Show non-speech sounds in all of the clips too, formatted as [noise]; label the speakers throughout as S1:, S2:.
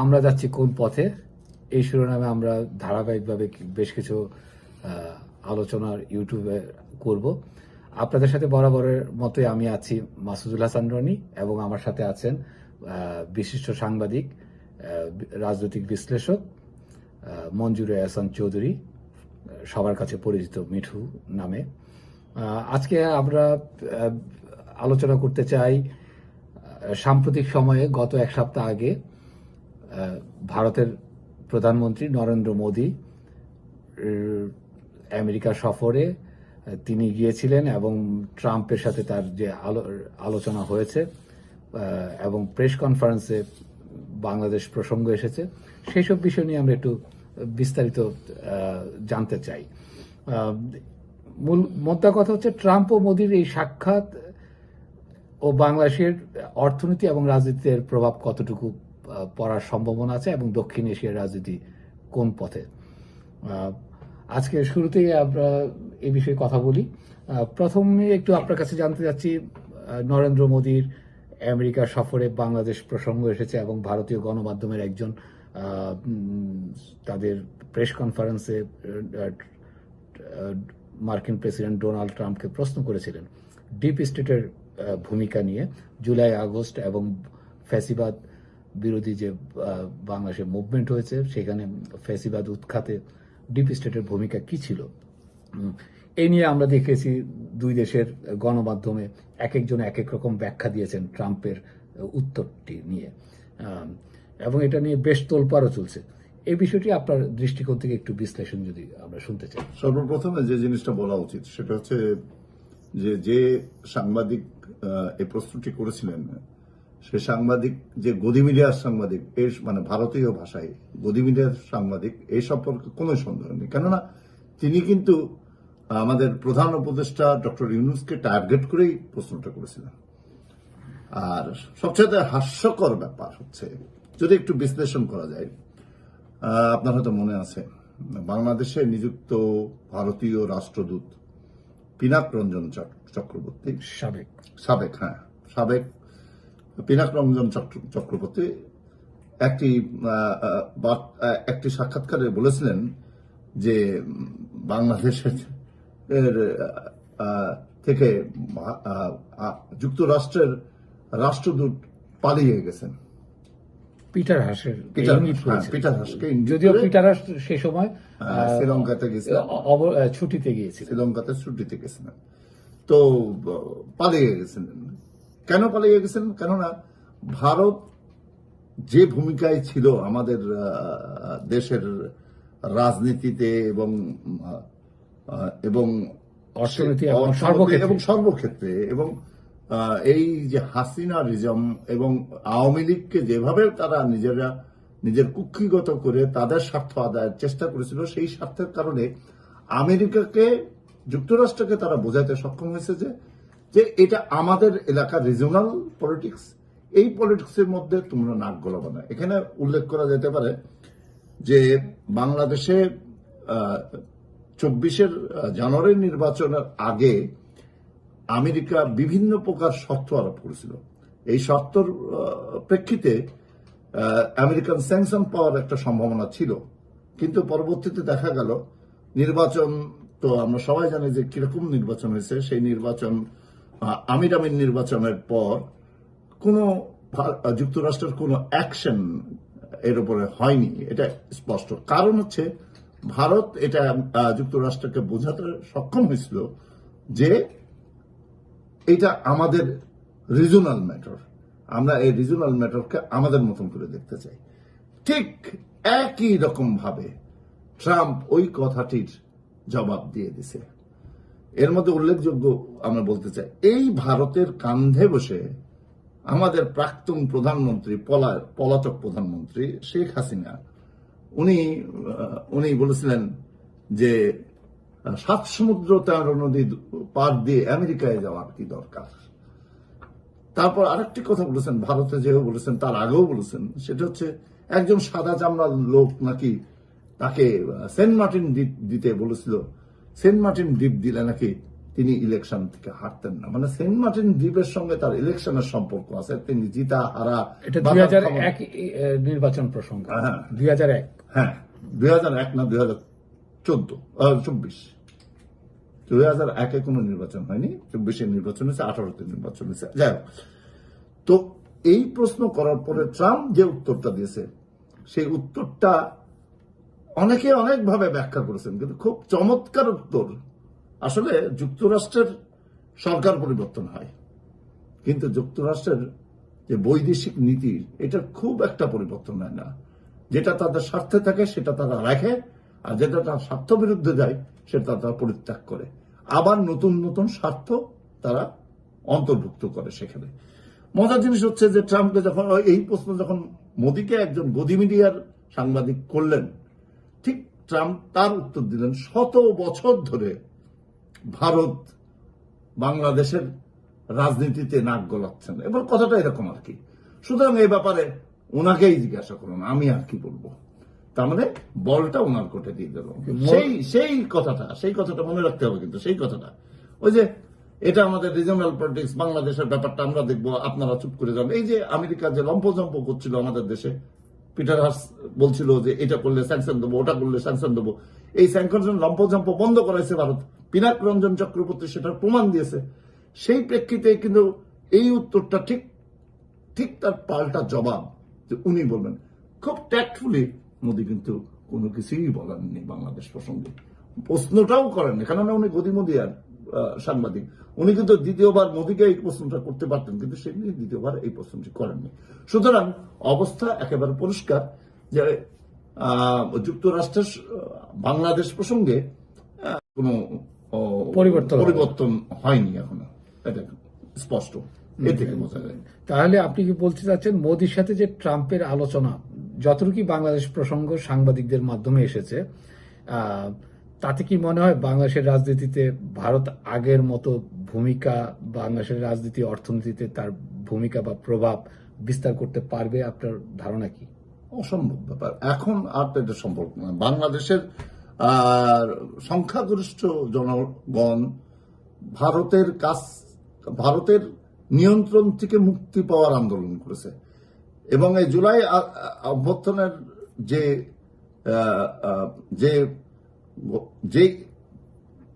S1: আমরা যাচ্ছি কোন পথে? এই শিরোনামে আমরা ধারাবাহিকভাবে বেশ কিছু আলোচনার ইউটিউবে করব। আপনাদের সাথে বরাবরের মতোই আমি আছি মাসুদুল হাসান রনি এবং আমার সাথে আছেন বিশিষ্ট সাংবাদিক রাজনৈতিক বিশ্লেষক মঞ্জুর মঞ্জুরে হাসান চৌধুরী, সবার কাছে পরিচিত মিঠু নামে। আজকে আমরা আলোচনা করতে চাই সাম্প্রতিক সময়ে গত এক সপ্তাহ আগে ভারতের প্রধানমন্ত্রী নরেন্দ্র মোদী আমেরিকা সফরে তিনি গিয়েছিলেন এবং ট্রাম্পের সাথে তার যে আলো- আলোচনা হয়েছে এবং প্রেস কনফারেন্সে বাংলাদেশ প্রসঙ্গ এসেছে সেই সব বিষয় নিয়ে আমরা একটু বিস্তারিত জানতে চাই। মূল, মোদ্দা কথা হচ্ছে ট্রাম্প ও মোদীর এই সাক্ষাৎ ও বাংলাদেশের অর্থনীতি এবং রাজনীতির প্রভাব কতটুকু পড়ার সম্ভাবনা আছে এবং দক্ষিণ এশিয়ার রাজনীতি কোন পথে? আজকে শুরুতেই আমরা এই বিষয়ে কথা বলি। প্রথমে একটু আপনার কাছে জানতে চাচ্ছি নরেন্দ্র মোদীর আমেরিকা সফরে বাংলাদেশ প্রসঙ্গ এসেছে এবং ভারতীয় গণমাধ্যমের একজন তাদের প্রেস কনফারেন্সে মার্কিন প্রেসিডেন্ট ডোনাল্ড ট্রাম্পকে প্রশ্ন করেছিলেন। ডিপ স্টেটের ভূমিকা নিয়ে জুলাই আগস্ট এবং ফ্যাসিবাদ বিরোধী যে আহ, বাংলাদেশে মুভমেন্ট হয়েছে সেখানে ফ্যাসিবাদ উৎখাতে ডিপ স্টেটের ভূমিকা কি ছিল? এই নিয়ে আমরা দেখেছি দুই দেশের গণমাধ্যমে এক একজন এক এক রকম ব্যাখ্যা দিয়েছেন ট্রাম্পের উত্তরটি নিয়ে। এবং এটা নিয়ে বেশ তোলপাড়ও চলছে। এই বিষয়টি আপনার দৃষ্টিকোণ থেকে একটু বিশ্লেষণ যদি আমরা শুনতে চাই।
S2: সর্বপ্রথমে যে জিনিসটা বলা উচিত সেটা হচ্ছে যে যে সাংবাদিক এই প্রশ্নটি করেছিলেন, সে সাংবাদিক, যে গদি মিডিয়ার সাংবাদিক, এর মানে ভারতীয় ভাষায় গদি মিডিয়ার সাংবাদিক এই সম্পর্কে কোনো সন্দেহ নেই। কেননা তিনি কিন্তু আমাদের প্রধান উপদেষ্টা ডক্টর ইউনুসকে টার্গেট করেই প্রশ্নটা করেছিলেন। আর সবচেয়ে হাস্যকর ব্যাপার হচ্ছে, যদি একটু বিশ্লেষণ করা যায় আপনার হয়তো মনে আছে, বাংলাদেশে নিযুক্ত ভারতীয় রাষ্ট্রদূত পিনাক রঞ্জন চক- চক্রবর্তী।
S1: সাবেক।
S2: সাবেক হ্যাঁ। সাবেক পিনাক রঞ্জন চক্র- চক্রবর্তী। একটি একটি সাক্ষাৎকারে বলেছিলেন যে বাংলাদেশের এর, থেকে যুক্তরাষ্ট্রের রাষ্ট্রদূত পালিয়ে গেছেন।
S1: পিটার হাসের
S2: পিটার
S1: ইঙ্গিত
S2: হ্যাঁ, পিটার হাসকে
S1: যদিও পিটার হাস সে সময়
S2: আহ,
S1: আহ,
S2: শ্রীলঙ্কাতে
S1: ছুটিতে গিয়েছিল।
S2: শ্রীলঙ্কাতে ছুটিতে গেছিলেন। তো পালিয়ে গেছিলেন। কেন পালিয়ে কেননা ভারত যে ভূমিকায় ছিল আমাদের দেশের রাজনীতিতে এবং এবং
S1: অর্থনীতি এবং সর্বক্ষেত্রে।
S2: এবং সর্বক্ষেত্রে এবং আহ, এই যে হাসিনা রিজম এবং আওয়ামী লীগকে যেভাবে তারা নিজেরা, নিজের কুক্ষিগত করে তাদের স্বার্থ আদায়ের চেষ্টা করেছিল, সেই স্বার্থের কারণে আমেরিকাকে, যুক্তরাষ্ট্রকে তারা বোঝাতে সক্ষম হয়েছে যে যে এটা আমাদের এলাকার রিজনাল পলিটিক্স এই পলিটিক্সের মধ্যে তোমরা নাক গলাবে না। এখানে উল্লেখ করা যেতে পারে যে, বাংলাদেশে চব্বিশের জানুয়ারির নির্বাচনের আগে আমেরিকা বিভিন্ন প্রকার শর্ত আরোপ করেছিল। এই শর্তর প্রেক্ষিতে আমেরিকান স্যাংশন পাওয়ার একটা সম্ভাবনা ছিল। কিন্তু পরবর্তীতে দেখা গেল নির্বাচন তো আমরা সবাই জানি যে কীরকম নির্বাচন হয়েছে সেই নির্বাচন আহ, আমির আমির নির্বাচনের পর কোনো যুক্তরাষ্ট্রের কোনো অ্যাকশন এর উপরে হয়নি এটা স্পষ্ট। কারণ হচ্ছে ভারত এটা যুক্তরাষ্ট্রকে বোঝাতে সক্ষম হয়েছিল যে এটা আমাদের রিজনাল ম্যাটার আমরা এই রিজনাল ম্যাটারকে আমাদের মতন করে দেখতে চাই। ঠিক একই রকম ভাবে ট্রাম্প ওই কথাটির জবাব দিয়ে দিছে। এর মধ্যে উল্লেখযোগ্য আমরা বলতে চাই, এই ভারতের কান্ধে বসে আমাদের প্রাক্তন প্রধানমন্ত্রী পলা পলাতক প্রধানমন্ত্রী শেখ হাসিনা, উনি উনি বলেছিলেন যে সাত সমুদ্র তেরো নদী পার দিয়ে আমেরিকায় যাওয়ার কি দরকার? তারপর আরেকটি কথা বলেছেন ভারতে যেও বলেছেন তার আগেও বলেছেন সেটা হচ্ছে একজন সাদা চামড়ার লোক নাকি তাকে সেন্ট মার্টিন দ্বীপ দিতে বলেছিল। সেন্ট মার্টিন দ্বীপ দিলে নাকি তিনি ইলেকশন থেকে হারতেন না। মানে সেন্ট মার্টিন দ্বীপের সঙ্গে তার ইলেকশনের সম্পর্ক আছে তিনি জিতা হারা
S1: এটা দুই হাজার এক নির্বাচন প্রসঙ্গ।
S2: হ্যাঁ।
S1: দুই হাজার এক।
S2: হ্যাঁ দুই হাজার এক না দুই হাজার চোদ্দ চব্বিশ। দুই হাজার একে কোনো নির্বাচন হয়নি, চব্বিশের নির্বাচন হয়েছে, আঠারোতে নির্বাচন হয়েছে। যাই হোক, তো এই প্রশ্ন করার পরে ট্রাম্প যে উত্তরটা দিয়েছে, সেই উত্তরটা অনেকে অনেকভাবে ব্যাখ্যা করেছেন, কিন্তু খুব চমৎকার উত্তর। আসলে যুক্তরাষ্ট্রের সরকার পরিবর্তন হয়, কিন্তু যুক্তরাষ্ট্রের যে বৈদেশিক নীতি, এটার খুব একটা পরিবর্তন হয় না। যেটা তাদের স্বার্থে থাকে, সেটা তারা রাখে আর যেটা তার স্বার্থ বিরুদ্ধে যায়, সেটা তারা পরিত্যাগ করে। আবার নতুন নতুন স্বার্থ তারা অন্তর্ভুক্ত করে সেখানে। মজার জিনিস হচ্ছে যে ট্রাম্পকে যখন এই প্রশ্ন যখন মোদীকে একজন গদি মিডিয়ার সাংবাদিক করলেন, ঠিক ট্রাম্প তার উত্তর দিলেন, শত বছর ধরে ভারত বাংলাদেশের রাজনীতিতে নাক গলাচ্ছেন। এবার কথাটা এরকম আর কি। সুতরাং এই ব্যাপারে ওনাকেই জিজ্ঞাসা করুন, আমি আর কি বলব? তার মানে বলটা ওনার কোটে দিয়ে দিল সেই সেই কথাটা সেই কথাটা মনে রাখতে হবে কিন্তু সেই কথাটা। ওই যে এটা আমাদের রিজনাল পলিটিক্স বাংলাদেশের ব্যাপারটা আমরা দেখব আপনারা চুপ করে যান। এই যে আমেরিকা যে লম্পজম্প করছিল আমাদের দেশে পিটার হাস বলছিল যে এটা করলে স্যাংশন দেবো ওটা করলে স্যাংশন দেবো। এই স্যাংশন লম্পজম্প বন্ধ করাইছে ভারত। পিনাক রঞ্জন চক্রবর্তী সেটার প্রমাণ দিয়েছে। সেই প্রেক্ষিতে কিন্তু এই উত্তরটা ঠিক ঠিক তার পাল্টা জবাব যে উনি বলবেন। খুব ট্যাক্টফুলি মোদী কিন্তু কোনো কিছুই বলেননি বাংলাদেশ প্রসঙ্গে। প্রশ্নটাও করেননি কেননা উনি গদি মোদী আর সাংবাদিক। উনি কিন্তু দ্বিতীয়বার মোদীকে এই প্রশ্নটা করতে পারতেন কিন্তু সে নিয়ে দ্বিতীয়বার এই প্রশ্নটি করেননি সুতরাং অবস্থা একেবারে পরিষ্কার যে যুক্তরাষ্ট্রের বাংলাদেশ প্রসঙ্গে কোনো
S1: পরিবর্তন
S2: পরিবর্তন হয়নি এখনও। এটা স্পষ্ট। এ থেকে বোঝা যায়।
S1: তাহলে আপনি কি বলতে চাচ্ছেন মোদির সাথে যে ট্রাম্পের আলোচনা যতটুকু বাংলাদেশ প্রসঙ্গ সাংবাদিকদের মাধ্যমে এসেছে তাতে কি মনে হয় বাংলাদেশের রাজনীতিতে ভারত আগের মতো ভূমিকা, বাংলাদেশের রাজনীতি অর্থনীতিতে তার ভূমিকা বা প্রভাব বিস্তার করতে পারবে? আপনার ধারণা কি?
S2: অসম্ভব ব্যাপার। এখন আর তো এটা সম্ভব নয় বাংলাদেশের সংখ্যাগরিষ্ঠ জনগণ ভারতের কাছ, ভারতের নিয়ন্ত্রণ থেকে মুক্তি পাওয়ার আন্দোলন করেছে। এবং এই জুলাই অভ্যর্থনের যে যে যে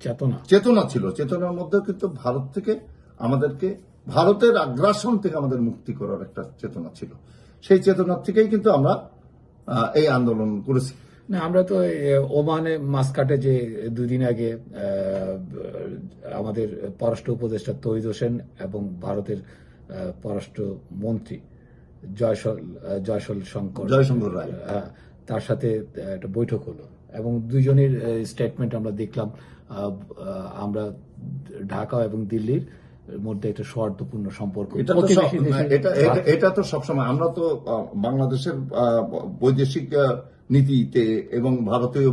S1: চেতনা।
S2: চেতনা ছিল চেতনার মধ্যে কিন্তু ভারত থেকে আমাদেরকে ভারতের আগ্রাসন থেকে আমাদের মুক্তি করার একটা চেতনা ছিল। সেই চেতনার থেকেই কিন্তু আমরা এই আন্দোলন করেছি।
S1: না আমরা তো ওমানে মাসকাটে যে দুদিন আগে আমাদের পররাষ্ট্র উপদেষ্টা তৈদ হোসেন এবং ভারতের পররাষ্ট্র মন্ত্রী জয়সল জয়সল শঙ্কর।
S2: জয়শঙ্কর রায়।
S1: তার সাথে একটা বৈঠক হলো। এবং দুইজনের স্টেটমেন্ট আমরা দেখলাম আমরা ঢাকা এবং দিল্লির মধ্যে একটা সৌহার্দ্যপূর্ণ সম্পর্ক।
S2: এটা তো সবসময় আমরা তো বাংলাদেশের বৈদেশিক নীতিতে এবং ভারতীয়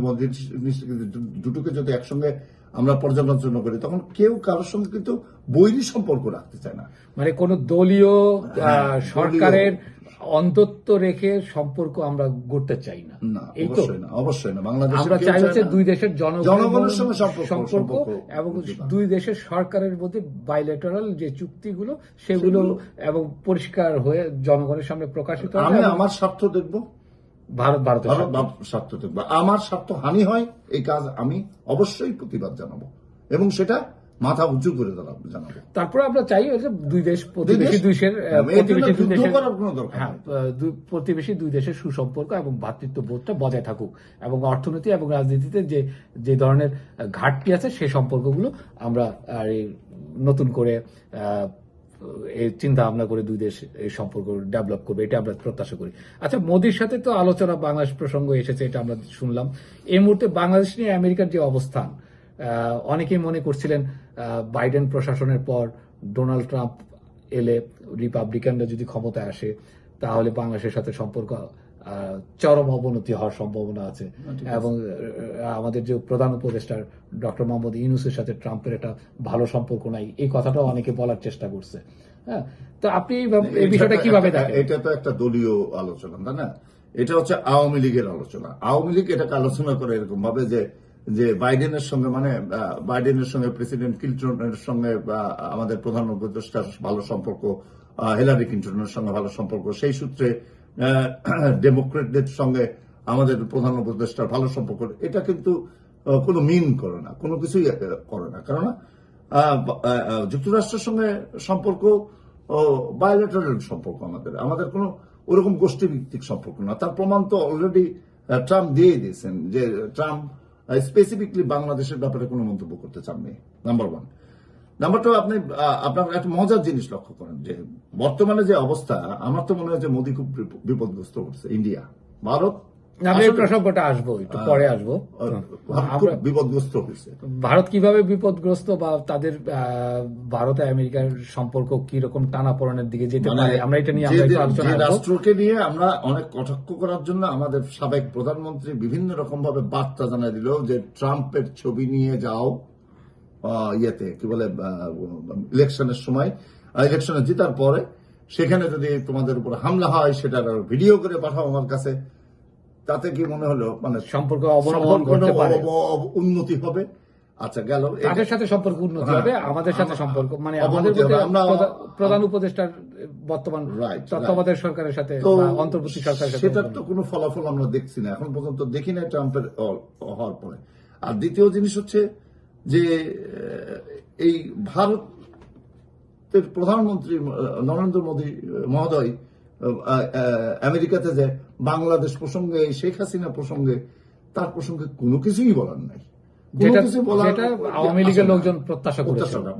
S2: দুটোকে যদি একসঙ্গে আমরা পর্যালোচনা করি তখন কেউ কারোর সঙ্গে কিন্তু বৈরী সম্পর্ক রাখতে চায় না।
S1: মানে কোন দলীয়
S2: হ্যাঁ,
S1: সরকারের অন্তত্ব রেখে সম্পর্ক আমরা গড়তে চাই না।
S2: না
S1: এই তো?
S2: অবশ্যই না বাংলাদেশ
S1: আমরা চাই হচ্ছে দুই দেশের জনগণের
S2: সঙ্গে সম্পর্ক
S1: এবং দুই দেশের সরকারের মধ্যে বাইলেটারাল যে চুক্তিগুলো সেগুলো এবং পরিষ্কার হয়ে জনগণের সামনে প্রকাশিত
S2: আমি আমার স্বার্থ দেখব।
S1: ভারত ভারতের
S2: আমার স্বার্থ হানি হয় এই কাজ আমি অবশ্যই প্রতিবাদ জানাব। এবং সেটা মাথা উঁচু করে জানাব।
S1: তারপরে আমরা চাই যে দুই দেশ প্রতিবেশী দুই দেশের আহ,
S2: এর জন্য
S1: প্রতিবেশী দুই দেশের হ্যাঁ প্রতিবেশী দুই দেশের সুসম্পর্ক এবং ভ্রাতৃত্ববোধটা বজায় থাকুক এবং অর্থনীতি এবং রাজনীতিতে যে যে ধরনের ঘাটতি আছে সে সম্পর্কগুলো আমরা নতুন করে আহ, এই চিন্তা ভাবনা করে দুই দেশ এই সম্পর্ক ডেভেলপ করবে এটা আমরা প্রত্যাশা করি। আচ্ছা মোদির সাথে তো আলোচনা বাংলাদেশ প্রসঙ্গ এসেছে, এটা আমরা শুনলাম। এই মুহূর্তে বাংলাদেশ নিয়ে আমেরিকার যে অবস্থান অনেকেই মনে করছিলেন বাইডেন প্রশাসনের পর ডোনাল্ড ট্রাম্প এলে রিপাবলিকানরা যদি ক্ষমতায় আসে, তাহলে বাংলাদেশের সাথে সম্পর্ক চরম অবনতি হওয়ার সম্ভাবনা আছে। এবং আমাদের যে প্রধান উপদেষ্টার ডক্টর মোহাম্মদ ইউনুসের সাথে ট্রাম্পের একটা ভালো সম্পর্ক নাই এই কথাটাও অনেকে বলার চেষ্টা করছে। হ্যাঁ তো আপনি এই বিষয়টা কীভাবে দেখেন?
S2: এটা তো একটা দলীয় আলোচনা তাই না? এটা হচ্ছে আওয়ামী লীগের আলোচনা। আওয়ামী লীগ এটাকে আলোচনা করে এরকম ভাবে যে যে বাইডেনের সঙ্গে মানে বাইডেনের সঙ্গে প্রেসিডেন্ট ক্লিন্টনের সঙ্গে বা আমাদের প্রধান উপদেষ্টার ভালো সম্পর্ক হিলারি ক্লিন্টনের সঙ্গে ভালো সম্পর্ক সেই সূত্রে [clears throat] ডেমোক্রেটদের সঙ্গে আমাদের প্রধান উপদেষ্টার ভালো সম্পর্ক, এটা কিন্তু কোনো মিন করে না, কোনো কিছুই করে না। কেননা যুক্তরাষ্ট্রের সঙ্গে সম্পর্ক বায়োলেটারাল সম্পর্ক আমাদের। আমাদের কোনো ওরকম গোষ্ঠীভিত্তিক সম্পর্ক না। তার প্রমাণ তো অলরেডি ট্রাম্প দিয়ে দিয়েছেন যে, ট্রাম্প স্পেসিফিকলি বাংলাদেশের ব্যাপারে কোনো মন্তব্য করতে চাননি নাম্বার ওয়ান নাম্বার টু আপনি আপনার একটা মজার জিনিস লক্ষ্য করেন যে বর্তমানে যে অবস্থা আমার তো মনে হয় যে মোদী খুব বিপদগ্রস্ত করছে ইন্ডিয়া ভারত
S1: আমি এই প্রসঙ্গটা আসব একটু পরে আসব।
S2: ভারত বিপদগ্রস্ত হয়েছে।
S1: ভারত কীভাবে বিপদগ্রস্ত বা তাদের ভারত আমেরিকার সম্পর্ক কি রকম টানাপোড়েনের দিকে যেতে
S2: মানে
S1: পারে আমরা এটা নিয়ে
S2: যে-
S1: আমরা আলোচনা
S2: রাষ্ট্রকে নিয়ে আমরা অনেক কটাক্ষ করার জন্য আমাদের সাবেক প্রধানমন্ত্রী বিভিন্ন রকম ভাবে বার্তা জানাই দিল যে ট্রাম্পের ছবি নিয়ে যাও ইয়েতে কি বলে ইলেকশনের সময়। ইলেকশনে জেতার পরে সেখানে যদি তোমাদের উপর হামলা হয় সেটার ভিডিও করে পাঠাও আমার কাছে। তাতে কি মনে হলো মানে
S1: সম্পর্ক
S2: উন্নতি হবে? আচ্ছা গেল।
S1: তাদের সাথে সম্পর্ক উন্নতি
S2: হ্যাঁ,
S1: হবে আমাদের সাথে সম্পর্ক মানে আমাদের প্রধান উপদেষ্টার বর্তমান তত্ত্বাবধায়ক সরকারের সাথে অন্তর্বর্তী সরকারের সাথে
S2: সেটার তো কোনো ফলাফল আমরা দেখছি না। এখন পর্যন্ত দেখি না ট্রাম্পের হওয়ার পরে। আর দ্বিতীয় জিনিস হচ্ছে যে এই ভারতের প্রধানমন্ত্রী নরেন্দ্র মোদী মহোদয় আমেরিকাতে যে বাংলাদেশ প্রসঙ্গে শেখ হাসিনা প্রসঙ্গে তার প্রসঙ্গে কোনো কিছুই বলার নাই।
S1: আওয়ামী লীগের লোকজন প্রত্যাশা।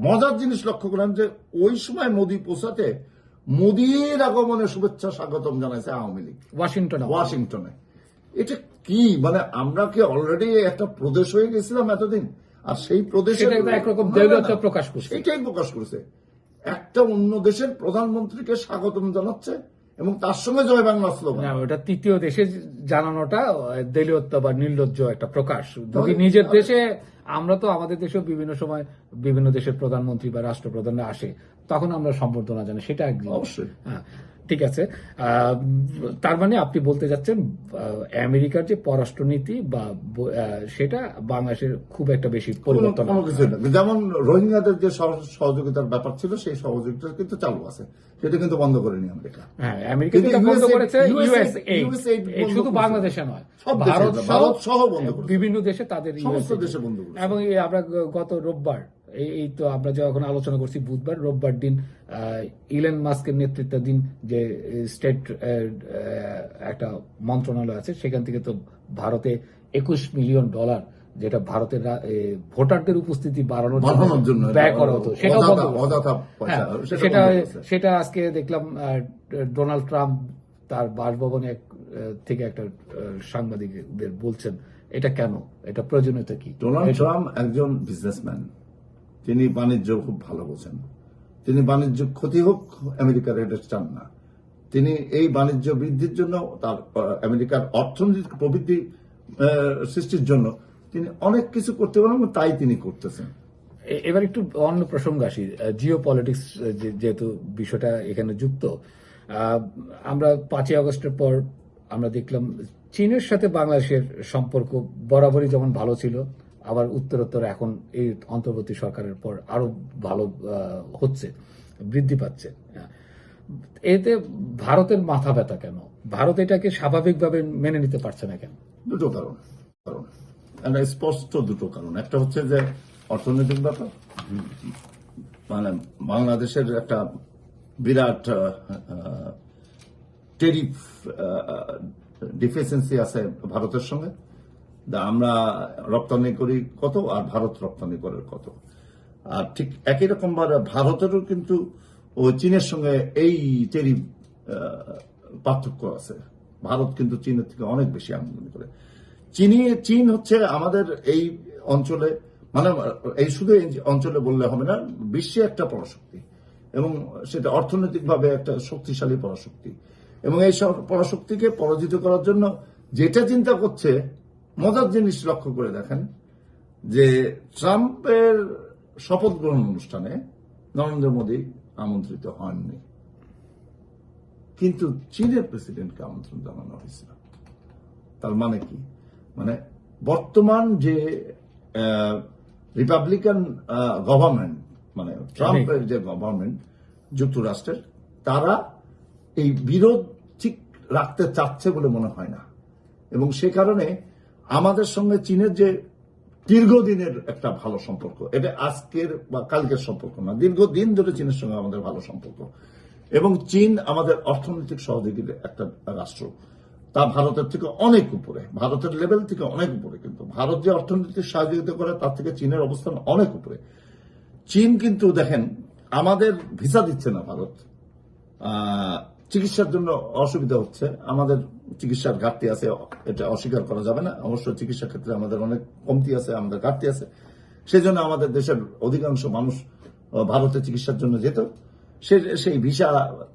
S2: মজার জিনিস লক্ষ্য করলাম যে ওই সময় মোদী পোষাতে মোদীর আগমনে শুভেচ্ছা স্বাগতম জানাইছে আওয়ামী লীগ।
S1: ওয়াশিংটনে।
S2: ওয়াশিংটনে। এটা কি? মানে আমরা কি অলরেডি একটা প্রদেশ হয়ে গেছিলাম এতদিন? আর সেই প্রদেশে
S1: সেটা একটা একরকম প্রকাশ করছে।
S2: এটাই প্রকাশ করছে একটা অন্য দেশের প্রধানমন্ত্রীকে স্বাগতম জানাচ্ছে এবং তার সঙ্গে জয় বাংলা স্লোগান
S1: ওটা তৃতীয় দেশে জানানোটা দেলীয়ত্ব বা নির্লজ্জ একটা প্রকাশ যদি নিজের দেশে আমরা তো আমাদের দেশেও বিভিন্ন সময় বিভিন্ন দেশের প্রধানমন্ত্রী বা রাষ্ট্রপ্রধানরা আসে তখন আমরা সম্বর্ধনা জানি সেটা এক জিনিস।
S2: অবশ্যই।
S1: হ্যাঁ, ঠিক আছে। তার মানে আপনি বলতে যাচ্ছেন আমেরিকার যে পররাষ্ট্রনীতি বা সেটা বাংলাদেশের খুব একটা বেশি পরিবর্তন
S2: যেমন রোহিঙ্গাদের যে সহযোগিতার ব্যাপার ছিল সেই সহযোগিতা কিন্তু চালু আছে। সেটা কিন্তু বন্ধ করেনি আমেরিকা।
S1: হ্যাঁ আমেরিকা বন্ধ করেছে শুধু বাংলাদেশে নয় ভারত
S2: সহ বন্ধ
S1: বিভিন্ন দেশে তাদের
S2: সমস্ত দেশে বন্ধ
S1: এবং আমরা গত রোববার এই তো আমরা যখন আলোচনা করছি বুধবার রোববার দিন ইলেন মাস্কের নেতৃত্বাধীন যে স্টেট একটা মন্ত্রণালয় আছে সেখান থেকে তো ভারতে একুশ মিলিয়ন ডলার যেটা ভারতের ভোটারদের উপস্থিতি বাড়ানোর
S2: জন্য
S1: ব্যয় করা হতো। হ্যাঁ,
S2: সেটা
S1: সেটা সেটা আজকে দেখলাম ডোনাল্ড ট্রাম্প তার বাসভবনে থেকে একটা সাংবাদিকদের বলছেন এটা কেন? এটা প্রয়োজনীয়তা কি?
S2: ডোনাল্ড ট্রাম্প একজন বিজনেসম্যান তিনি বাণিজ্য খুব ভালো বোঝেন তিনি বাণিজ্য ক্ষতি হোক, আমেরিকার এটা চান না। তিনি এই বাণিজ্য বৃদ্ধির জন্য, তার আমেরিকার অর্থনৈতিক প্রবৃদ্ধি সৃষ্টির জন্য তিনি অনেক কিছু করতে পারেন তাই তিনি করতেছেন।
S1: এবার একটু অন্য প্রসঙ্গ আসি। জিও পলিটিক্স যেহেতু বিষয়টা এখানে যুক্ত আমরা পাঁচই আগস্টের পর আমরা দেখলাম চীনের সাথে বাংলাদেশের সম্পর্ক বরাবরই যেমন ভালো ছিল আবার উত্তরোত্তর এখন এই অন্তর্বর্তী সরকারের পর আরও ভালো হচ্ছে, বৃদ্ধি পাচ্ছে। এতে ভারতের মাথা ব্যথা কেন? ভারত এটাকে স্বাভাবিকভাবে মেনে নিতে পারছে না কেন?
S2: দুটো কারণ কারণ। স্পষ্ট দুটো কারণ। একটা হচ্ছে যে অর্থনৈতিক ব্যাপার। মানে বাংলাদেশের একটা বিরাট টেরিফ ডিফিসিয়েন্সি আছে ভারতের সঙ্গে। আমরা রপ্তানি করি কত আর ভারত রপ্তানি করে কত। আর ঠিক একই রকম ভারতেরও কিন্তু ও চীনের সঙ্গে এই টেরিফ পার্থক্য আছে। ভারত কিন্তু চীনের থেকে অনেক বেশি আমদানি করে। চীনি, চীন হচ্ছে আমাদের এই অঞ্চলে মানে এই শুধু এই অঞ্চলে বললে হবে না, বিশ্বে একটা পরাশক্তি। এবং সেটা অর্থনৈতিকভাবে একটা শক্তিশালী পরাশক্তি। এবং এই পরাশক্তিকে পরাজিত করার জন্য যেটা চিন্তা করছে মজার জিনিস লক্ষ্য করে দেখেন যে ট্রাম্পের শপথ গ্রহণ অনুষ্ঠানে নরেন্দ্র মোদী আমন্ত্রিত হননি। কিন্তু চীনের প্রেসিডেন্টকে আমন্ত্রণ জানানো হয়েছিল। তার মানে কি? মানে বর্তমান যে রিপাবলিকান গভর্নমেন্ট মানে ট্রাম্পের যে গভর্নমেন্ট, যুক্তরাষ্ট্রের, তারা এই বিরোধ ঠিক রাখতে চাচ্ছে বলে মনে হয় না। এবং সে কারণে আমাদের সঙ্গে চীনের যে দীর্ঘদিনের একটা ভালো সম্পর্ক, এটা আজকের বা কালকের সম্পর্ক না, দীর্ঘদিন ধরে চীনের সঙ্গে আমাদের ভালো সম্পর্ক। এবং চীন আমাদের অর্থনৈতিক সহযোগীর একটা রাষ্ট্র। তা ভারতের থেকে অনেক উপরে, ভারতের লেভেল থেকে অনেক উপরে, কিন্তু ভারত যে অর্থনৈতিক সহযোগিতা করে, তার থেকে চীনের অবস্থান অনেক উপরে। চীন কিন্তু দেখেন, আমাদের ভিসা দিচ্ছে না ভারত। চিকিৎসার জন্য অসুবিধা হচ্ছে। আমাদের চিকিৎসার ঘাটতি আছে, এটা অস্বীকার করা যাবে না। অবশ্য চিকিৎসা ক্ষেত্রে আমাদের অনেক কমতি আছে, আমাদের ঘাটতি আছে। সেই জন্য আমাদের দেশের অধিকাংশ মানুষ ভারতে চিকিৎসার জন্য যেত। সে, সেই ভিসা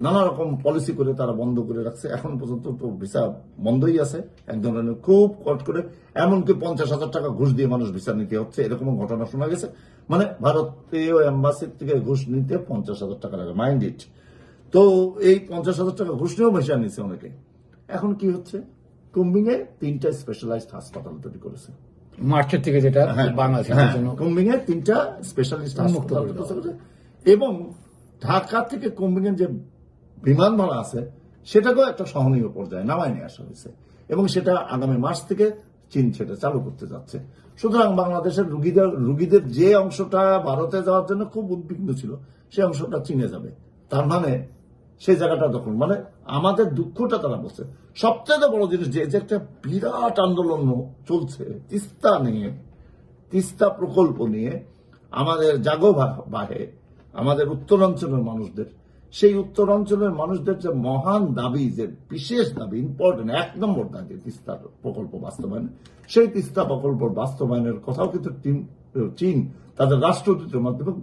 S2: নানা রকম পলিসি করে তারা বন্ধ করে রাখছে। এখন পর্যন্ত তো ভিসা বন্ধই আছে। এক ধরনের খুব কট করে। এমনকি পঞ্চাশ হাজার টাকা ঘুষ দিয়ে মানুষ ভিসা নিতে হচ্ছে। এরকম ঘটনা শোনা গেছে। মানে ভারতীয় এম্বাসির থেকে ঘুষ নিতে পঞ্চাশ হাজার টাকা লাগে। Mind it. তো এই পঞ্চাশ হাজার টাকা ঘুষ নিয়েও ভিসা নিচ্ছে অনেকে। এখন কি হচ্ছে? কুম্বিং এ তিনটা স্পেশালাইজড হাসপাতাল তৈরি করেছে।
S1: মার্চের থেকে যেটা বাংলাদেশের
S2: হ্যাঁ,
S1: জন্য।
S2: কুম্বিং তিনটা স্পেশালিস্ট হাসপাতাল। এবং ঢাকা থেকে যে বিমান ভাড়া আছে সেটাকেও একটা সহনীয় পর্যায়ে নামায় নিয়ে আসা হয়েছে। এবং সেটা আগামী মাস থেকে চীন সেটা চালু করতে যাচ্ছে। সুতরাং বাংলাদেশের রুগীদের রুগীদের যে অংশটা ভারতে যাওয়ার জন্য খুব উদ্বিগ্ন ছিল সেই অংশটা চীনে যাবে। তার মানে সেই জায়গাটা দখল। মানে আমাদের দুঃখটা তারা বলছে। সবচেয়ে বড় জিনিস যে একটা বিরাট আন্দোলন চলছে, তিস্তা নিয়ে, তিস্তা প্রকল্প নিয়ে, আমাদের জাগো বাহে, আমাদের উত্তরাঞ্চলের মানুষদের। সেই উত্তরাঞ্চলের মানুষদের যে মহান দাবি, যে বিশেষ দাবি ইম্পর্টেন্ট এক নম্বর দাবি, তিস্তা প্রকল্প বাস্তবায়ন, সেই তিস্তা প্রকল্প বাস্তবায়নের কথাও কিন্তু চীন, তাদের রাষ্ট্রদূতের মাধ্যমে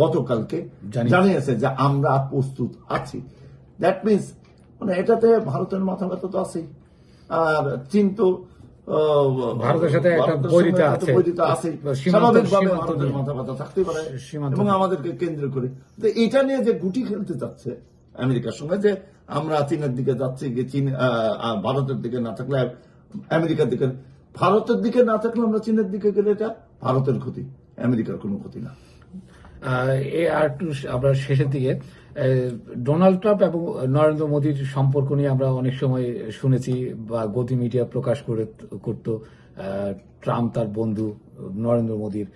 S2: গতকালকে
S1: জানিয়েছে।
S2: যে আমরা প্রস্তুত আছি। দ্যাট মিনস মানে এটাতে ভারতের মাথা ব্যথা তো আছেই। আর চীন তো
S1: ভারতের সাথে একটা
S2: ভারতের
S1: বৈরিতা আছে।
S2: বৈরিতা আছেই। স্বাভাবিকভাবে ভারতের মাথা ব্যথা থাকতেই পারে। এবং আমাদেরকে কেন্দ্র করে। তো এটা নিয়ে যে গুটি খেলতে চাচ্ছে আমেরিকার সঙ্গে যে আমরা চীনের দিকে যাচ্ছি চীন ভারতের দিকে না থাকলে আমেরিকার দিকে ভারতের দিকে না থাকলে আমরা চীনের দিকে গেলে এটা ভারতের ক্ষতি আমেরিকার কোনো ক্ষতি না।
S1: এ আর একটু আমরা শেষের দিকে ডোনাল্ড ট্রাম্প এবং নরেন্দ্র মোদীর সম্পর্ক নিয়ে আমরা অনেক সময় শুনেছি বা গতি মিডিয়া প্রকাশ করে করত ট্রাম্প তার বন্ধু নরেন্দ্র মোদীর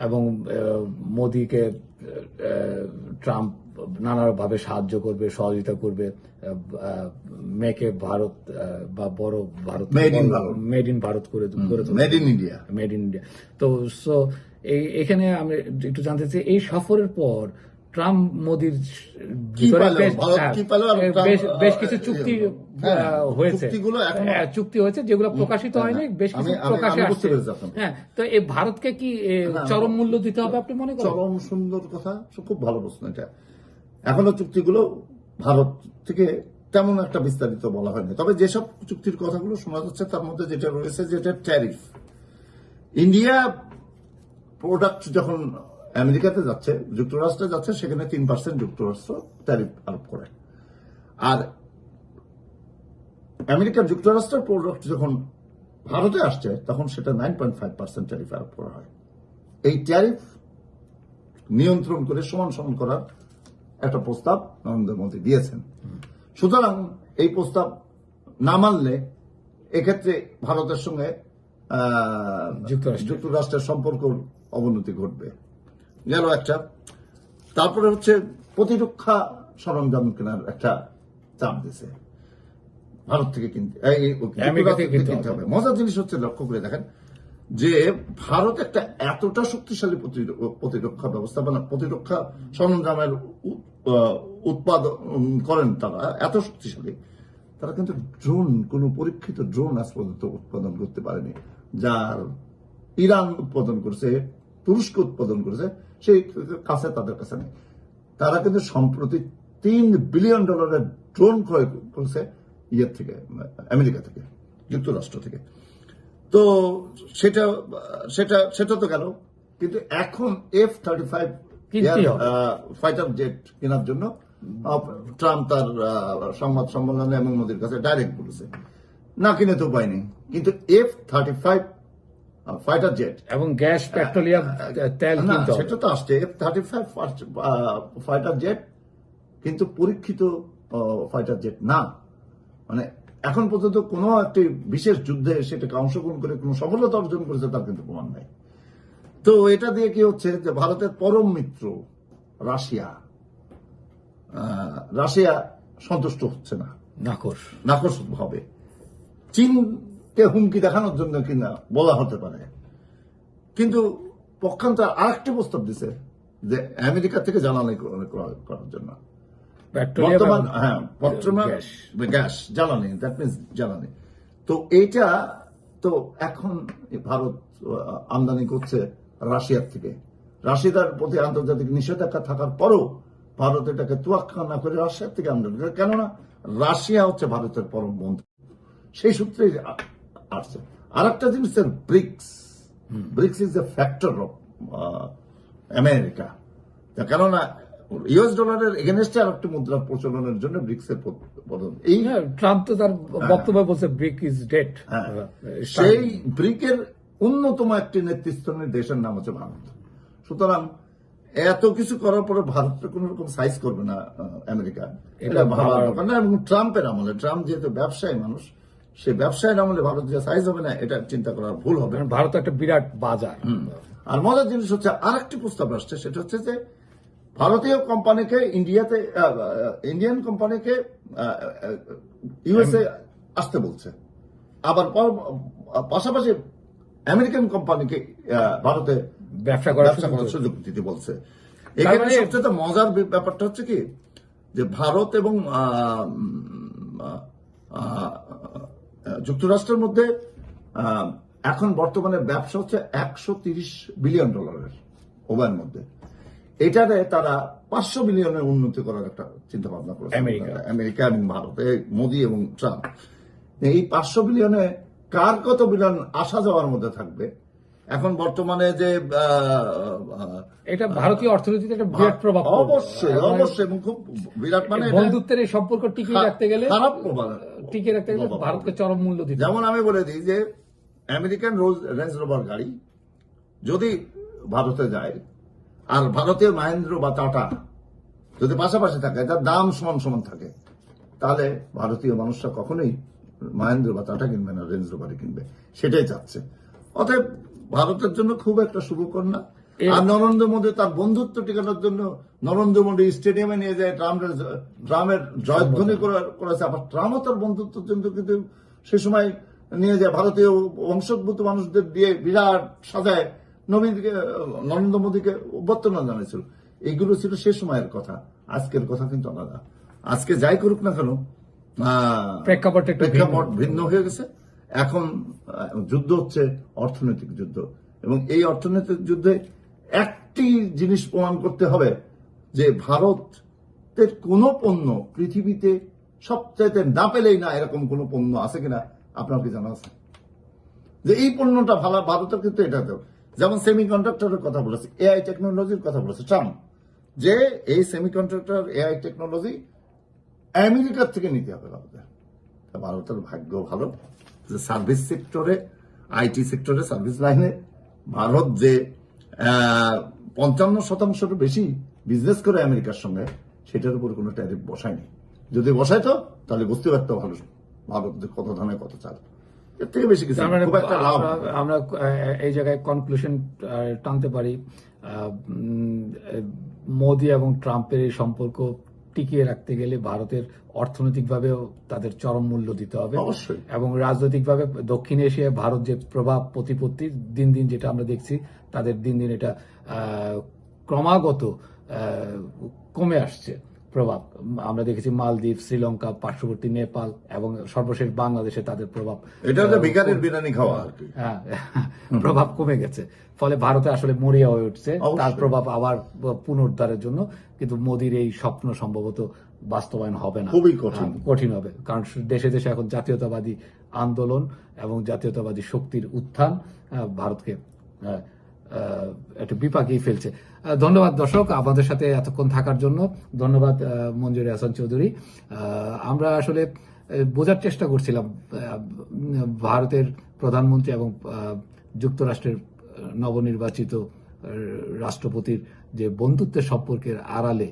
S1: এবং মোদীকে ট্রাম্প নানাভাবে সাহায্য করবে সহযোগিতা করবে মেকে ভারত বা বড় ভারত। Made in Bharat. করে করে
S2: made in India
S1: made in India তো সো এখানে আমি একটু জানতে চাই এই সফরের পর ট্রাম্প মোদির? বেশ- হ্যাঁ, কিছু চুক্তি
S2: হ্যাঁ,
S1: হয়েছে। হ্যাঁ, চুক্তি হয়েছে যেগুলো প্রকাশিত
S2: হ্যাঁ,
S1: হয়নি বেশ কিছু প্রকাশে আসছে। হ্যাঁ তো এই ভারতকে কি চরম মূল্য দিতে হবে আপনি মনে করেন?
S2: চরম সুন্দর কথা খুব ভালো প্রশ্ন এটা। এখনও চুক্তিগুলো ভারত থেকে তেমন একটা বিস্তারিত বলা হয়নি। তবে যেসব চুক্তির কথাগুলো শোনা যাচ্ছে তার মধ্যে যেটা রয়েছে যেটা ট্যারিফ ইন্ডিয়া প্রোডাক্ট যখন আমেরিকাতে যাচ্ছে যুক্তরাষ্ট্রে যাচ্ছে সেখানে তিন পার্সেন্ট যুক্তরাষ্ট্র ট্যারিফ আরোপ করে। আর আমেরিকার যুক্তরাষ্ট্রের প্রোডাক্ট যখন ভারতে আসছে তখন সেটা nine point five percent tariff আরোপ করা হয়। এই ট্যারিফ নিয়ন্ত্রণ করে সমান সমান করার একটা প্রস্তাব নরেন্দ্র মোদী দিয়েছেন। সুতরাং এই প্রস্তাব না মানলে এক্ষেত্রে ভারতের সঙ্গে
S1: যুক্তরাষ্ট্র।
S2: যুক্তরাষ্ট্রের সম্পর্ক অবনতি ঘটবে। গেল একটা তারপরে হচ্ছে প্রতিরক্ষা সরঞ্জাম কেনার একটা চাপ দিছে। ভারত থেকে কিনতে
S1: হবে।
S2: মজার জিনিস হচ্ছে লক্ষ্য করে দেখেন যে ভারত একটা এতটা শক্তিশালী প্রতি- প্রতিরক্ষা ব্যবস্থাপনা প্রতিরক্ষা সরঞ্জামের উৎপাদন করেন তারা এত শক্তিশালী তারা কিন্তু ড্রোন কোন পরীক্ষিত ড্রোন আজ পর্যন্ত উৎপাদন করতে পারেনি যার ইরান উৎপাদন করেছে তুরস্ক উৎপাদন করেছে সেই কাছে তাদের কাছে নেই। তারা কিন্তু সম্প্রতি তিন বিলিয়ন ডলারের ড্রোন ক্রয় করেছে ইয়ের থেকে আমেরিকা থেকে যুক্তরাষ্ট্র থেকে। তো সেটা সেটা সেটা তো গেল। কিন্তু এখন F thirty five fighter jet কেনার জন্য ট্রাম্প তার সংবাদ সম্মেলনে এবং মোদীর কাছে ডাইরেক্ট বলেছে। না কিনে তো নেই। কিন্তু F thirty five fighter jet
S1: এবং গ্যাস পেট্রোলিয়াম তেল
S2: না সেটা তো আসছে F thirty five fighter jet কিন্তু পরীক্ষিত ফাইটার জেট না। মানে এখন পর্যন্ত কোনো একটি বিশেষ যুদ্ধে সেটাকে অংশগ্রহণ করে কোনো সফলতা অর্জন করেছে তার কিন্তু প্রমাণ নাই। তো এটা দিয়ে কি হচ্ছে যে ভারতের পরম মিত্র রাশিয়া রাশিয়া সন্তুষ্ট হচ্ছে না।
S1: নাকশ
S2: নাকশ হবে। চীনকে হুমকি দেখানোর জন্য কিনা বলা হতে পারে। কিন্তু পক্ষান্তর আরেকটি প্রস্তাব দিছে যে আমেরিকা থেকে জ্বালানি করার জন্য। বর্তমান হ্যাঁ বর্তমান
S1: গ্যাস।
S2: গ্যাস জ্বালানি দ্যাট মিনস জ্বালানি। তো এইটা তো এখন ভারত আমদানি করছে রাশিয়ার থেকে। রাশিয়ার প্রতি আন্তর্জাতিক নিষেধাজ্ঞা থাকার পরও ভারত এটাকে তুয়াক্কা না করে রাশিয়ার থেকে আমদানি করে। কেননা রাশিয়া হচ্ছে ভারতের পরম বন্ধু। সেই সূত্রে আসছে। আর একটা জিনিস BRICS. BRICS is a factor of America. কেননা ইউএস ডলারের এগেনস্টে আর একটি মুদ্রার প্রচলনের জন্য ব্রিক্সের পদন। এই
S1: হ্যাঁ, ট্রাম্প তো তার বক্তব্য বলছে ব্রিক ইজ ডেট
S2: হ্যাঁ, সেই ব্রিকের অন্যতম একটি নেতৃস্থানীয় দেশের নাম হচ্ছে ভারত। সুতরাং এত কিছু করার পরে ভারতের কোন রকম সাইজ করবে না আমেরিকা।
S1: এটা
S2: ভাবার- দরকার না। এবং ট্রাম্পের আমলে ট্রাম্প যেহেতু ব্যবসায়ী মানুষ সে ব্যবসায়ীর আমলে ভারত যে সাইজ হবে না এটা চিন্তা করার ভুল হবে।
S1: ভারত একটা বিরাট বাজার।
S2: আর মজার জিনিস হচ্ছে আরেকটি প্রস্তাব আসছে সেটা হচ্ছে যে ভারতীয় কোম্পানিকে ইন্ডিয়াতে ইন্ডিয়ান কোম্পানিকে ইউএসএ আসতে বলছে। আবার পাশাপাশি আমেরিকান কোম্পানিকে ভারতে
S1: ব্যবসা করার
S2: ব্যবসা করার
S1: সুযোগ।
S2: দিতে বলছে। এখানে সবচেয়ে মজার ব্যাপারটা হচ্ছে কি যে ভারত এবং যুক্তরাষ্ট্রের মধ্যে এখন বর্তমানে ব্যবসা হচ্ছে একশো তিরিশ বিলিয়ন ডলারের ওবায়ের মধ্যে। এটাতে তারা পাঁচশো বিলিয়নের উন্নতি করার একটা চিন্তা ভাবনা করেছে।
S1: আমেরিকা।
S2: আমেরিকা এবং ভারতে মোদী এবং ট্রাম্প। এই পাঁচশো বিলিয়নে কার কত বিলিয়ন আসা যাওয়ার মধ্যে থাকবে? এখন বর্তমানে যে
S1: এটা ভারতীয় অর্থনীতিতে একটা বিরাট প্রভাব
S2: অবশ্যই অবশ্যই এবং খুব বিরাট মানে
S1: বন্ধুত্বের এই সম্পর্ক টিকিয়ে রাখতে গেলে
S2: খারাপ প্রভাব।
S1: টিকিয়ে রাখতে গেলে ভারতকে চরম মূল্য দিতে
S2: যেমন আমি বলে দিই যে আমেরিকান রোজ রেঞ্জ রোভার গাড়ি যদি ভারতে যায় আর ভারতীয় মাহেন্দ্র বা টাটা যদি পাশাপাশি থাকে তার দাম সমান সমান থাকে তাহলে ভারতীয় মানুষরা কখনোই মাহেন্দ্র বা টাটা কিনবে না রেঞ্জ রোভারে কিনবে। সেটাই চাচ্ছে। অতএব ভারতের জন্য খুব একটা শুভকর না। আর নরেন্দ্র মোদী তার বন্ধুত্ব টিকানোর জন্য নরেন্দ্র মোদী স্টেডিয়ামে নিয়ে যায় ট্রাম্পের ট্রাম্পের জয়ধ্বনি করা- করেছে। আবার ট্রাম্পও তার বন্ধুত্বের জন্য কিন্তু সে সময় নিয়ে যায়। ভারতীয় বংশোদ্ভূত মানুষদের দিয়ে বিরাট সাজায় নবীনকে নরেন্দ্র মোদীকে অভ্যর্থনা জানিয়েছিল এইগুলো ছিল সে সময়ের কথা। আজকের কথা কিন্তু আলাদা। আজকে যাই করুক না কেন
S1: একটু
S2: প্রেক্ষাপট ভিন্ন হয়ে গেছে। এখন যুদ্ধ হচ্ছে অর্থনৈতিক যুদ্ধ। এবং এই অর্থনৈতিক যুদ্ধে একটি জিনিস প্রমাণ করতে হবে, যে ভারতের কোন পণ্য পৃথিবীতে সবচাইতে না পেলেই না এরকম কোন পণ্য আছে কিনা আপনার কি জানা আছে? যে এই পণ্যটা ভালো, ভারতের কিন্তু এটা যেমন সেমি কন্ডাক্টরের কথা বলেছে এআই টেকনোলজির কথা বলেছে, ট্রাম্প। যে এই সেমি কন্ডাক্টর এআই টেকনোলজি আমেরিকার থেকে নিতে হবে ভারতের। ভারতের ভাগ্য ভালো। যে সার্ভিস সেক্টরে আইটি সেক্টরে সার্ভিস লাইনে ভারত যে পঞ্চান্ন শতাংশের বেশি বিজনেস করে আমেরিকার সঙ্গে সেটার উপর কোনো ট্যারিফ বসায়নি। যদি বসাইতো তাহলে বুঝতে পারতো ভালো ভারত কত ধানে কত চাল। এর থেকে বেশি কিছু।
S1: মানে আমরা আমরা এই জায়গায় কনক্লুশন টানতে পারি। মোদি এবং ট্রাম্পের এই সম্পর্ক টিকিয়ে রাখতে গেলে ভারতের অর্থনৈতিকভাবেও তাদের চরম মূল্য দিতে হবে
S2: অবশ্যই।
S1: এবং রাজনৈতিকভাবে দক্ষিণ এশিয়ায় ভারত যে প্রভাব প্রতিপত্তি দিন দিন যেটা আমরা দেখছি তাদের দিন দিন এটা ক্রমাগত কমে আসছে প্রভাব। আমরা দেখেছি মালদ্বীপ শ্রীলঙ্কা পার্শ্ববর্তী নেপাল এবং সর্বশেষ বাংলাদেশে তাদের প্রভাব
S2: এটা হচ্ছে ভিকারের বিরিয়ানি খাওয়া আর কি।
S1: হ্যাঁ, [laughs] প্রভাব কমে গেছে। ফলে ভারতে আসলে মরিয়া হয়ে উঠছে। তার প্রভাব আবার পুনরুদ্ধারের জন্য কিন্তু মোদির এই স্বপ্ন সম্ভবত বাস্তবায়ন হবে না।
S2: খুবই কঠিন।
S1: কঠিন হবে। কারণ দেশে দেশে এখন জাতীয়তাবাদী আন্দোলন এবং জাতীয়তাবাদী শক্তির উত্থান ভারতকে একটু বিপাকেই ফেলছে। ধন্যবাদ দর্শক আমাদের সাথে এতক্ষণ থাকার জন্য। ধন্যবাদ মঞ্জুর হাসান চৌধুরী। আমরা আসলে বোঝার চেষ্টা করছিলাম ভারতের প্রধানমন্ত্রী এবং যুক্তরাষ্ট্রের নবনির্বাচিত রাষ্ট্রপতির যে বন্ধুত্বের সম্পর্কের আড়ালে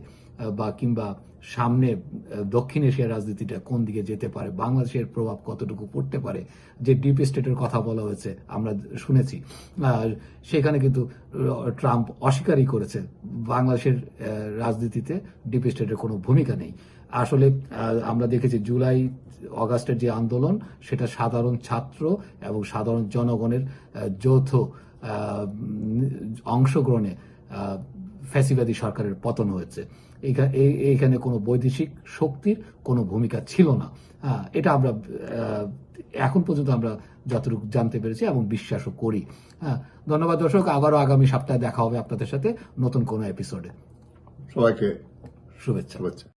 S1: বা কিংবা সামনে দক্ষিণ এশিয়ার রাজনীতিটা কোন দিকে যেতে পারে, বাংলাদেশের প্রভাব কতটুকু পড়তে পারে, যে ডিপ স্টেটের কথা বলা হয়েছে, আমরা শুনেছি। সেখানে কিন্তু ট্রাম্প অস্বীকারই করেছে, বাংলাদেশের রাজনীতিতে ডিপ স্টেটের কোনো ভূমিকা নেই। আসলে আমরা দেখেছি জুলাই, অগাস্টের যে আন্দোলন, সেটা সাধারণ ছাত্র এবং সাধারণ জনগণের যৌথ অংশগ্রহণে ফ্যাসিবাদী সরকারের পতন হয়েছে। এইখানে কোনো বৈদেশিক শক্তির কোনো ভূমিকা ছিল না। হ্যাঁ, এটা আমরা এখন পর্যন্ত আমরা যতটুকু জানতে পেরেছি এবং বিশ্বাসও করি। হ্যাঁ ধন্যবাদ দর্শক আবারও আগামী সপ্তাহে দেখা হবে আপনাদের সাথে নতুন কোনো এপিসোডে।
S2: সবাইকে
S1: শুভেচ্ছা।
S2: শুভেচ্ছা।